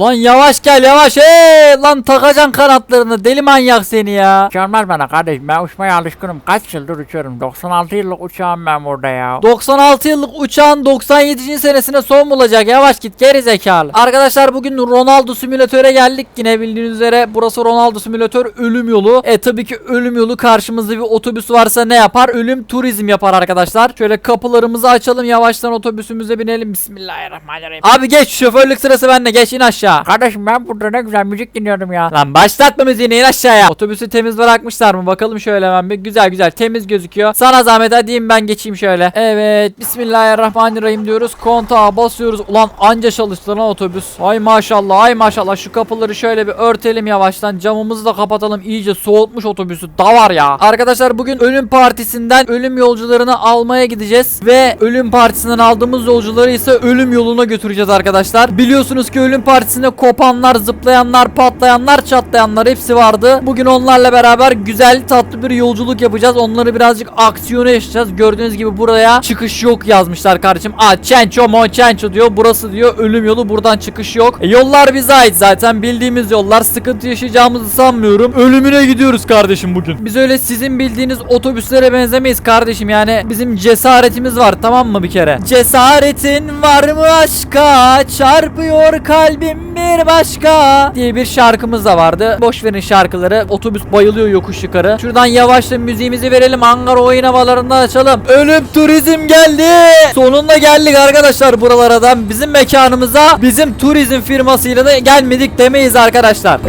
Lan yavaş gel yavaş. Hey lan takacan kanatlarını deli manyak seni ya. Sormaz bana kardeşim ben uçmaya alışkınım. Kaç yıldır uçuyorum. 96 yıllık uçağım ben burada ya. 96 yıllık uçağın 97. senesine son bulacak. Yavaş git geri zekalı. Arkadaşlar bugün Ronaldo simülatöre geldik. Yine bildiğiniz üzere burası Ronaldo simülatör ölüm yolu. E tabii ki ölüm yolu karşımızda bir otobüs varsa ne yapar? Ölüm turizm yapar arkadaşlar. Şöyle kapılarımızı açalım yavaştan otobüsümüze binelim. Bismillahirrahmanirrahim. Abi geç şoförlük sırası bende geç in aşağı. Kardeşim ben burada ne güzel müzik dinliyorum ya. Lan başlatma müziğini in aşağıya. Otobüsü temiz bırakmışlar mı? Bakalım şöyle hemen bir. Güzel güzel temiz gözüküyor. Sana zahmet in ben geçeyim şöyle. Evet. Bismillahirrahmanirrahim diyoruz. Kontağa basıyoruz. Ulan anca çalıştı lan otobüs. Ay maşallah ay maşallah. Şu kapıları şöyle bir örtelim yavaştan. Camımızı da kapatalım. İyice soğutmuş otobüsü. Da var ya. Arkadaşlar bugün ölüm partisinden ölüm yolcularını almaya gideceğiz. Ve ölüm partisinden aldığımız yolcuları ise ölüm yoluna götüreceğiz arkadaşlar. Biliyorsunuz ki ölüm partisinde kopanlar, zıplayanlar, patlayanlar, çatlayanlar hepsi vardı. Bugün onlarla beraber güzel tatlı bir yolculuk yapacağız. Onları birazcık aksiyona yaşayacağız. Gördüğünüz gibi buraya çıkış yok yazmışlar kardeşim. Aa Çenço mo Çenço diyor. Burası diyor ölüm yolu buradan çıkış yok. E, yollar bize ait zaten bildiğimiz yollar. Sıkıntı yaşayacağımızı sanmıyorum. Ölümüne gidiyoruz kardeşim bugün. Biz öyle sizin bildiğiniz otobüslere benzemeyiz kardeşim. Yani bizim cesaretimiz var tamam mı bir kere? Cesaretin var mı aşka? Çarpıyor kalbim bir başka diye bir şarkımız da vardı. Boş verin şarkıları. Otobüs bayılıyor yokuş yukarı. Şuradan yavaşça müziğimizi verelim. Ankara oyun havalarında açalım. Ölüm turizm geldi. Sonunda geldik arkadaşlar buralardan. Bizim mekanımıza bizim turizm firmasıyla da gelmedik demeyiz arkadaşlar.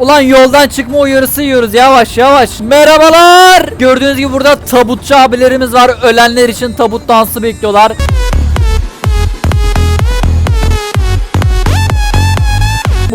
Ulan yoldan çıkma uyarısı yiyoruz yavaş yavaş. Merhabalar. Gördüğünüz gibi burada tabutçu abilerimiz var. Ölenler için tabut dansı bekliyorlar.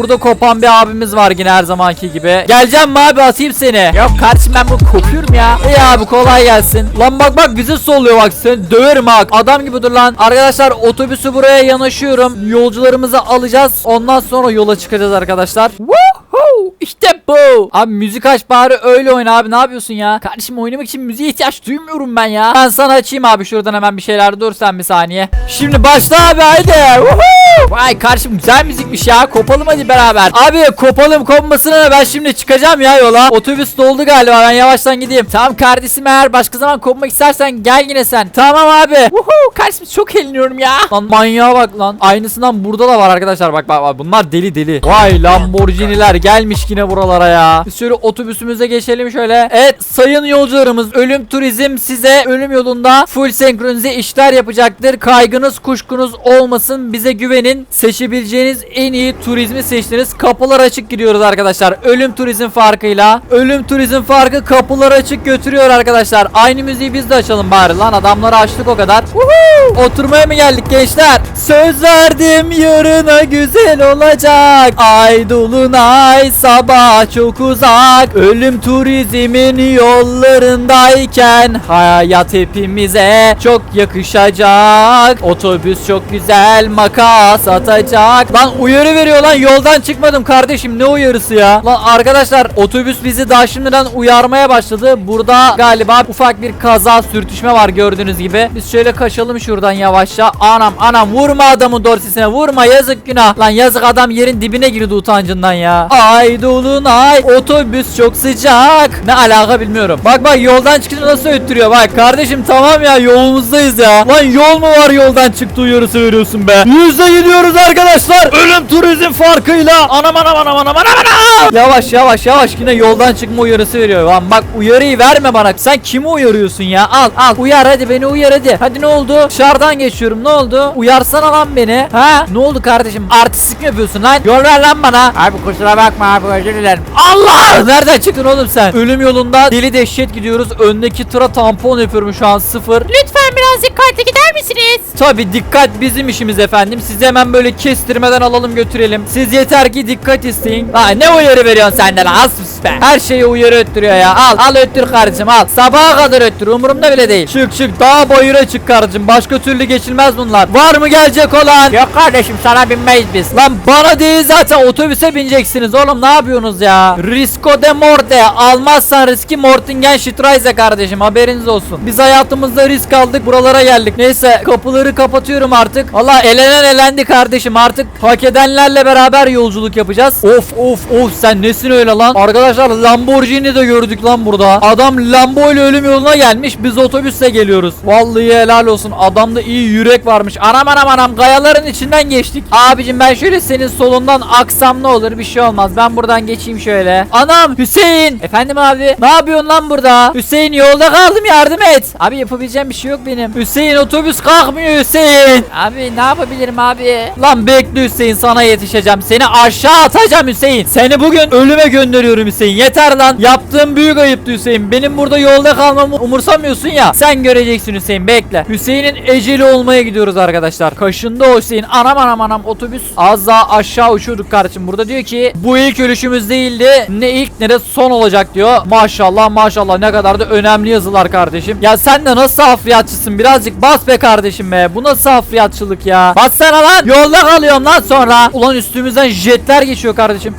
Burada kopan bir abimiz var yine her zamanki gibi. Geleceğim mi abi atayım seni? Yok kardeşim ben bunu kopuyorum ya. İyi abi kolay gelsin. Lan bak bak bizi solluyor bak seni döverim bak. Adam gibi dur lan. Arkadaşlar otobüsü buraya yanaşıyorum. Yolcularımızı alacağız. Ondan sonra yola çıkacağız arkadaşlar. Woohoo! İşte bu. Abi müzik aç bari öyle oyna abi ne yapıyorsun ya? Kardeşim oynamak için müziğe ihtiyaç duymuyorum ben ya. Ben sana açayım abi şuradan hemen bir şeyler dur sen bir saniye. Şimdi başla abi haydi. Woohoo! Vay kardeşim güzel müzikmiş ya. Kopalım hadi beraber. Abi kopalım kopmasına ne ben şimdi çıkacağım ya yola. Otobüs doldu galiba ben yavaştan gideyim. Tamam kardeşim eğer başka zaman kopmak istersen gel yine sen. Tamam abi. Woohoo! Kardeşim çok eğleniyorum ya. Lan manyağa bak lan. Aynısından burada da var arkadaşlar bak bak bak. Bunlar deli deli. Vay Lamborghini'ler gelmiş yine buralara ya. Biz şöyle otobüsümüze geçelim şöyle. Evet sayın yolcularımız ölüm turizm size ölüm yolunda full senkronize işler yapacaktır. Kaygınız kuşkunuz olmasın. Bize güvenin. Seçebileceğiniz en iyi turizmi seçtiniz. Kapılar açık gidiyoruz arkadaşlar. Ölüm turizm farkıyla. Ölüm turizm farkı kapılar açık götürüyor arkadaşlar. Aynı müziği biz de açalım bari lan. Adamları açtık o kadar. Oturmaya mı geldik gençler? Söz verdim yarına güzel olacak. Ay dolunay sabah çok uzak. Ölüm turizmin yollarındayken hayat hepimize çok yakışacak. Otobüs çok güzel makas atacak. Lan uyarı veriyor lan yoldan çıkmadım kardeşim ne uyarısı ya? Lan arkadaşlar otobüs bizi daha şimdiden uyarmaya başladı. Burada galiba ufak bir kaza sürtüşme var gördüğünüz gibi. Biz şöyle kaçalım şuradan yavaşça. Anam anam vurma adamın dorsesine vurma yazık günah. Lan yazık adam yerin dibine girdi utancından ya. Ay dolunay otobüs çok sıcak. Ne alaka bilmiyorum. Bak bak yoldan çıkınca nasıl öttürüyor bak. Kardeşim tamam ya yolumuzdayız ya. Lan yol mu var yoldan çıktı uyarısı veriyorsun be. Yüzde gidiyoruz arkadaşlar. Ölüm turizm farkıyla. Anam anam anam anam anam anam. Yavaş yavaş yavaş yine yoldan çıkma uyarısı veriyor. Lan bak uyarıyı verme bana. Sen kimi uyarıyorsun ya? Al al uyar hadi beni uyar hadi. Hadi ne oldu? Dışarıdan geçiyorum ne oldu? Uyarsana lan beni. Ha? Ne oldu kardeşim? Artistlik mi yapıyorsun lan? Yol ver lan bana. Abi kusura bakma abi özür dilerim. Allah! Nereden çıktın oğlum sen? Ölüm yolunda deli dehşet gidiyoruz. Öndeki tıra tampon yapıyorum şu an sıfır. Lütfen biraz dikkatli gider misiniz? Tabi dikkat bizim işimiz efendim. Sizi hemen böyle kestirmeden alalım götürelim. Siz yeter ki dikkat isteyin. Ha ne uyarı veriyorsun sen de lan az sus be. Her şeye uyarı öttürüyor ya. Al al öttür kardeşim al. Sabaha kadar öttür umurumda bile değil. Çık çık daha bayıra çık kardeşim. Başka türlü geçilmez bunlar. Var mı gelecek olan? Yok kardeşim sana binmeyiz biz. Lan bana değil zaten otobüse bineceksiniz oğlum ne yapıyorsunuz ya? Ya. Risco de morte. Almazsan riski Mortingen Streise kardeşim haberiniz olsun. Biz hayatımızda risk aldık buralara geldik. Neyse kapıları kapatıyorum artık. Allah elenen elendi kardeşim artık hak edenlerle beraber yolculuk yapacağız. Of of of sen nesin öyle lan? Arkadaşlar Lamborghini de gördük lan burada. Adam Lambo ile ölüm yoluna gelmiş biz otobüsle geliyoruz. Vallahi helal olsun adamda iyi yürek varmış. Anam anam anam kayaların içinden geçtik. Abicim ben şöyle senin solundan aksam ne olur bir şey olmaz. Ben buradan geçeyim şöyle. Anam Hüseyin. Efendim abi ne yapıyorsun lan burada? Hüseyin yolda kaldım yardım et. Abi yapabileceğim bir şey yok benim. Hüseyin otobüs kalkmıyor Hüseyin. Abi ne yapabilirim abi? Lan bekle Hüseyin sana yetişeceğim. Seni aşağı atacağım Hüseyin. Seni bugün ölüme gönderiyorum Hüseyin. Yeter lan. Yaptığım büyük ayıptı Hüseyin. Benim burada yolda kalmamı umursamıyorsun ya. Sen göreceksin Hüseyin bekle. Hüseyin'in eceli olmaya gidiyoruz arkadaşlar. Kaşında o Hüseyin. Anam anam anam otobüs. Az daha aşağı uçuyorduk kardeşim. Burada diyor ki bu ilk ölüşümüz değildi. Ne ilk ne de son olacak diyor. Maşallah maşallah ne kadar da önemli yazılar kardeşim. Ya sen de nasıl hafriyatçısın? Birazcık bas be kardeşim be. Bu nasıl hafriyatçılık ya? Bassana lan. Yolda kalıyorum lan sonra. Ulan üstümüzden jetler geçiyor kardeşim.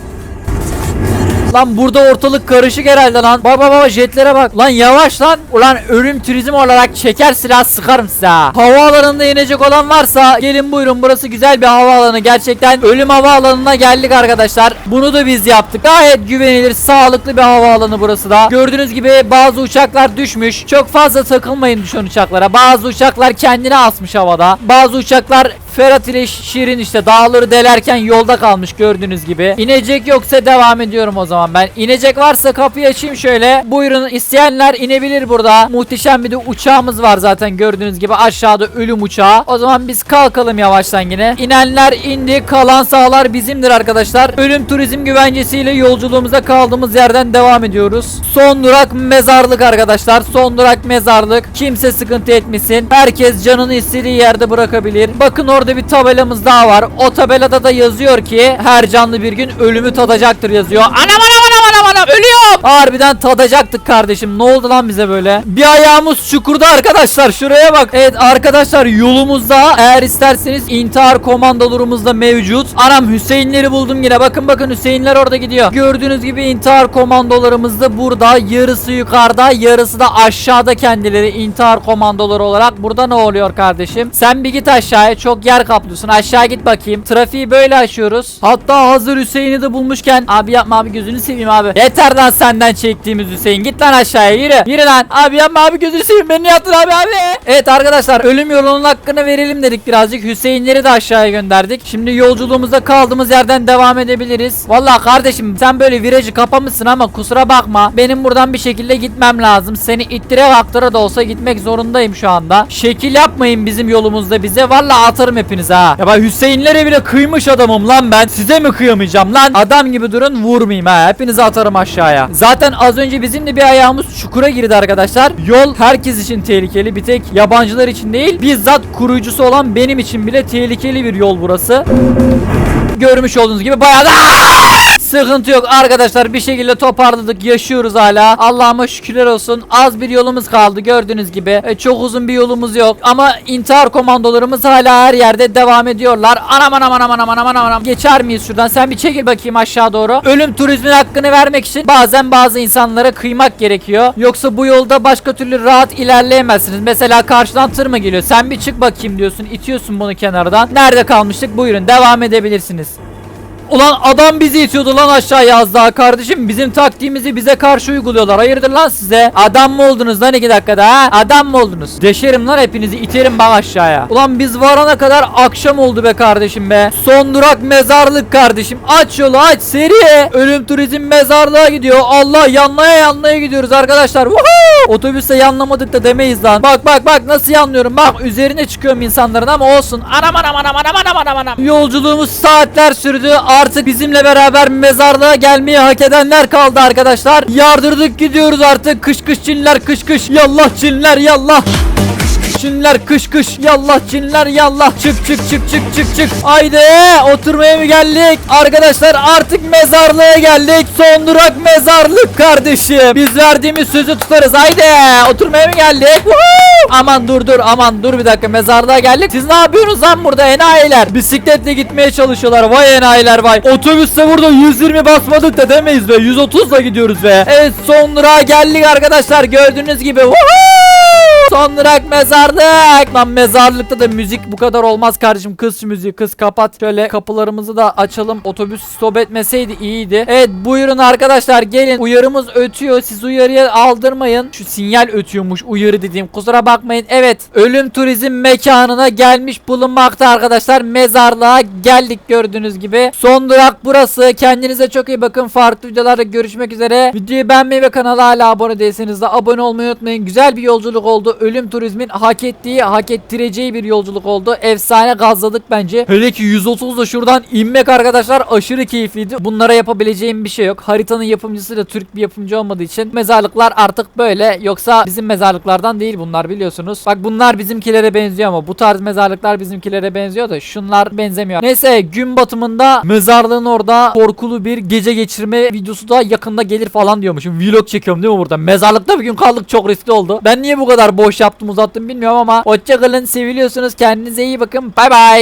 Lan burada ortalık karışık herhalde lan. Baba baba jetlere bak. Lan yavaş lan. Ulan ölüm turizm olarak çeker silah sıkarım size. ha. Havaalanında inecek olan varsa gelin buyurun burası güzel bir havaalanı. Gerçekten ölüm havaalanına geldik arkadaşlar. Bunu da biz yaptık. Gayet güvenilir sağlıklı bir havaalanı burası da. Gördüğünüz gibi bazı uçaklar düşmüş. Çok fazla takılmayın düşen uçaklara. Bazı uçaklar kendini asmış havada. Bazı uçaklar Ferhat ile Şirin işte dağları delerken yolda kalmış gördüğünüz gibi. İnecek yoksa devam ediyorum o zaman ben. İnecek varsa kapıyı açayım şöyle. Buyurun isteyenler inebilir burada. Muhteşem bir de uçağımız var zaten gördüğünüz gibi aşağıda ölüm uçağı. O zaman biz kalkalım yavaştan yine. İnenler indi kalan sağlar bizimdir arkadaşlar. Ölüm turizm güvencesiyle yolculuğumuza kaldığımız yerden devam ediyoruz. Son durak mezarlık arkadaşlar. Son durak mezarlık. Kimse sıkıntı etmesin. Herkes canını istediği yerde bırakabilir. Bakın orada bir tabelamız daha var. O tabelada da yazıyor ki her canlı bir gün ölümü tadacaktır yazıyor. Anam anam anam anam anam ölüyorum. Harbiden tadacaktık kardeşim. Ne oldu lan bize böyle? Bir ayağımız çukurda arkadaşlar. Şuraya bak. Evet arkadaşlar yolumuzda eğer isterseniz intihar komandolarımız da mevcut. Anam Hüseyinleri buldum yine. Bakın bakın Hüseyinler orada gidiyor. Gördüğünüz gibi intihar komandolarımız da burada. Yarısı yukarıda, yarısı da aşağıda kendileri intihar komandoları olarak. Burada ne oluyor kardeşim? Sen bir git aşağıya. Çok yer kaplıyorsun. Aşağı git bakayım. Trafiği böyle aşıyoruz. Hatta hazır Hüseyin'i de bulmuşken. Abi yapma abi gözünü seveyim abi. Yeter lan senden çektiğimiz Hüseyin. Git lan aşağıya yürü. Yürü lan. Abi yapma abi gözünü seveyim. Beni yattın abi abi. Evet arkadaşlar ölüm yolunun hakkını verelim dedik birazcık. Hüseyinleri de aşağıya gönderdik. Şimdi yolculuğumuzda kaldığımız yerden devam edebiliriz. Vallahi kardeşim sen böyle virajı kapamışsın ama kusura bakma. Benim buradan bir şekilde gitmem lazım. Seni ittire kaktıra da olsa gitmek zorundayım şu anda. Şekil yapmayın bizim yolumuzda bize. Vallahi atarım hepinize ha. Ya ben Hüseyinlere bile kıymış adamım lan ben. Size mi kıyamayacağım lan? Adam gibi durun vurmayayım ha. Hepinizi atarım aşağıya. Zaten az önce bizim de bir ayağımız çukura girdi arkadaşlar. Yol herkes için tehlikeli. Bir tek yabancılar için değil. Bizzat kurucusu olan benim için bile tehlikeli bir yol burası. Görmüş olduğunuz gibi bayağı da Sıkıntı yok. Arkadaşlar bir şekilde toparladık. Yaşıyoruz hala. Allah'ıma şükürler olsun. Az bir yolumuz kaldı gördüğünüz gibi. E, çok uzun bir yolumuz yok. Ama intihar komandolarımız hala her yerde devam ediyorlar. Anam anam anam anam anam anam anam. Geçer miyiz şuradan? Sen bir çekil bakayım aşağı doğru. Ölüm turizmin hakkını vermek için bazen bazı insanlara kıymak gerekiyor. Yoksa bu yolda başka türlü rahat ilerleyemezsiniz. Mesela karşıdan tır mı geliyor? Sen bir çık bakayım diyorsun. İtiyorsun bunu kenardan. Nerede kalmıştık? Buyurun devam edebilirsiniz Ulan adam bizi itiyordu lan aşağıya az daha kardeşim. Bizim taktiğimizi bize karşı uyguluyorlar. Hayırdır lan size? Adam mı oldunuz lan iki dakikada ha? Adam mı oldunuz? Deşerim lan hepinizi iterim bak aşağıya. Ulan biz varana kadar akşam oldu be kardeşim be. Son durak mezarlık kardeşim. Aç yolu aç seri. Ölüm turizm mezarlığa gidiyor. Allah yanlaya yanlaya gidiyoruz arkadaşlar. Woohoo! Otobüste yanlamadık da demeyiz lan. Bak bak bak nasıl yanlıyorum. Bak üzerine çıkıyorum insanların ama olsun. Anam anam anam anam anam anam anam. Yolculuğumuz saatler sürdü. Artık bizimle beraber mezarlığa gelmeyi hak edenler kaldı arkadaşlar. Yardırdık gidiyoruz artık. Kış kış çinler kış kış. Yallah çinler yallah. Çinliler kış kış. Yallah Çinliler yallah. Çık çık çık çık çık çık. Haydi oturmaya mı geldik? Arkadaşlar artık mezarlığa geldik. Son durak mezarlık kardeşim. Biz verdiğimiz sözü tutarız. Haydi oturmaya mı geldik? Woohoo! Aman dur dur aman dur bir dakika mezarlığa geldik. Siz ne yapıyorsunuz lan burada enayiler? Bisikletle gitmeye çalışıyorlar. Vay enayiler vay. Otobüste burada 120 basmadık da demeyiz be. 130 da gidiyoruz be. Evet son durağa geldik arkadaşlar. Gördüğünüz gibi. Woohoo! Son durak mezarlık. Lan mezarlıkta da müzik bu kadar olmaz kardeşim. Kız şu müziği kız kapat. Şöyle kapılarımızı da açalım. Otobüs stop etmeseydi iyiydi. Evet buyurun arkadaşlar gelin. Uyarımız ötüyor. Siz uyarıya aldırmayın. Şu sinyal ötüyormuş uyarı dediğim. Kusura bakmayın. Evet ölüm turizm mekanına gelmiş bulunmakta arkadaşlar. Mezarlığa geldik gördüğünüz gibi. Son durak burası. Kendinize çok iyi bakın. Farklı videolarda görüşmek üzere. Videoyu beğenmeyi ve kanala hala abone değilseniz de abone olmayı unutmayın. Güzel bir yolculuk oldu. Ölüm turizmin hak ettiği, hak ettireceği bir yolculuk oldu. Efsane gazladık bence. Hele ki 130 da şuradan inmek arkadaşlar aşırı keyifliydi. Bunlara yapabileceğim bir şey yok. Haritanın yapımcısı da Türk bir yapımcı olmadığı için mezarlıklar artık böyle. Yoksa bizim mezarlıklardan değil bunlar biliyorsunuz. Bak bunlar bizimkilere benziyor ama bu tarz mezarlıklar bizimkilere benziyor da şunlar benzemiyor. Neyse gün batımında mezarlığın orada korkulu bir gece geçirme videosu da yakında gelir falan diyormuşum. Vlog çekiyorum değil mi burada? Mezarlıkta bir gün kaldık çok riskli oldu. Ben niye bu kadar boş yaptım uzattım bilmiyorum ama hoşçakalın seviliyorsunuz kendinize iyi bakın bay bay.